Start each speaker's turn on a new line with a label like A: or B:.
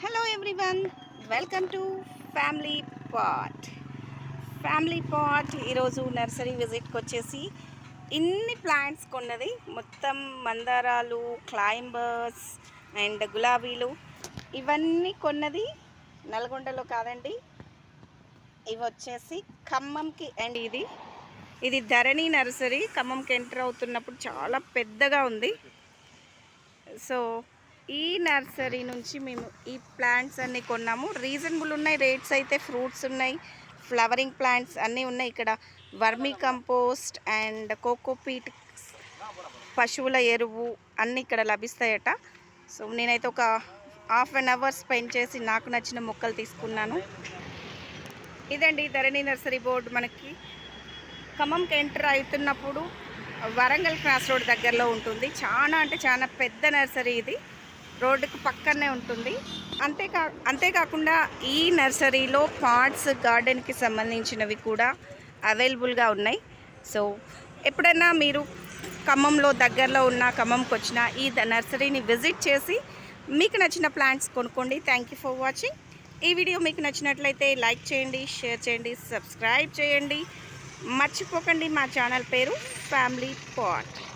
A: Hello everyone welcome to family pot family pot ఈరోజు nursery విజిట్కి వచ్చేసి ఇన్ని ప్లాంట్స్ కొన్నది. మొత్తం మందారాలు క్లైంబర్స్ అండ్ గులాబీలు. ఇవన్నీ కొన్నది నల్గొండలో కాదండి. ఇవి వచ్చేసి ఖమ్మంకి అండ్ ఇది. ఇది ధరణి నర్సరీ ఖమ్మంకి ఎంటర్ అవుతున్నప్పుడు చాలా పెద్దగా ఉంది. సో ఈ నర్సరీ నుంచి మేము ఈ ప్లాంట్స్ అన్నీ కొన్నాము. రీజనబుల్ ఉన్నాయి రేట్స్ అయితే ఫ్రూట్స్ ఉన్నాయి ఫ్లవరింగ్ ప్లాంట్స్ అన్నీ ఉన్నాయి ఇక్కడ. వర్మీ కంపోస్ట్ అండ్ కోకోపీట్ పశువుల ఎరువు అన్నీ ఇక్కడ లభిస్తాయట. సో నేనైతే ఒక హాఫ్ అన్ అవర్ స్పెండ్ చేసి నాకు నచ్చిన మొక్కలు తీసుకున్నాను. ఇదండి ధరణి నర్సరీ బోర్డు మనకి. ఖమ్మంకి ఎంటర్ అవుతున్నప్పుడు వరంగల్ క్రాస్ రోడ్ దగ్గరలో ఉంటుంది. చాలా అంటే చాలా పెద్ద నర్సరీ ఇది. రోడ్డుకు పక్కనే ఉంటుంది. అంతేకా అంతేకాకుండా ఈ నర్సరీలో పార్ట్స్ గార్డెన్కి సంబంధించినవి కూడా అవైలబుల్గా ఉన్నాయి. సో ఎప్పుడైనా మీరు ఖమ్మంలో దగ్గరలో ఉన్న ఖమ్మంకి వచ్చిన ఈ ద- నర్సరీని విజిట్ చేసి మీకు నచ్చిన ప్లాంట్స్ కొనుక్కోండి. Thank you for watching. ఈ వీడియో మీకు నచ్చినట్లయితే లైక్ చేయండి షేర్ చేయండి సబ్స్క్రైబ్ చేయండి. మర్చిపోకండి మా ఛానల్ పేరు ఫ్యామిలీ పాట్.